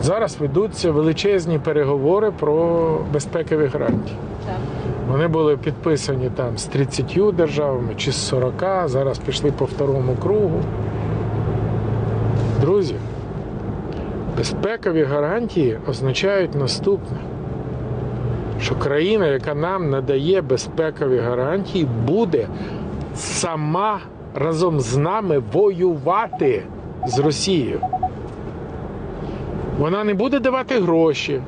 От зараз ведуться величезні переговори про безпекові гарантії. Так. Вони були підписані там з 30 державами чи з 40, зараз пішли по второму кругу. Друзі, безпекові гарантії означають наступне, що країна, яка нам надає безпекові гарантії, буде сама разом з нами воювати з Росією. Вона не буде давати гроші,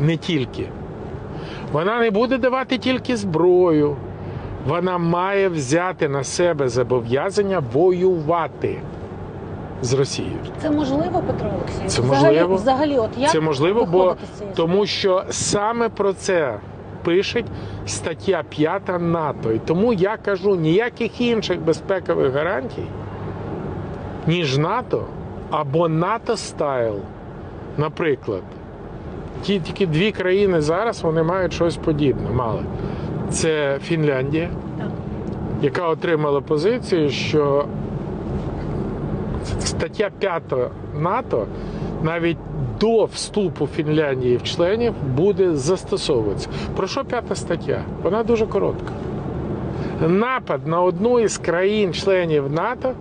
не тільки. Вона не буде давати тільки зброю. Вона має взяти на себе зобов'язання воювати з Росією. Це можливо, Петро Олексійович? Це Взагалі- можливо. Взагалі, от як Це можливо, бо тому що саме про це пише стаття 5 НАТО. І тому я кажу ніяких інших безпекових гарантій, ніж НАТО або НАТО стайл. Наприклад, ті тільки дві країни зараз вони мають щось подібне. Мали. Це Фінляндія, яка отримала позицію, що стаття 5 НАТО навіть до вступу Фінляндії в членів буде застосовуватися. Про що п'ята стаття? Вона дуже коротка. Напад на одну із країн-членів НАТО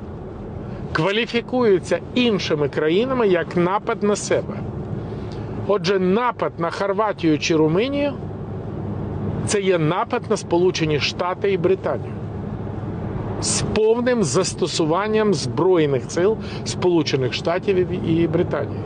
кваліфікується іншими країнами як напад на себе. Отже, напад на Хорватію чи Румунію це є напад на Сполучені Штати і Британію з повним застосуванням Збройних сил Сполучених Штатів і Британії.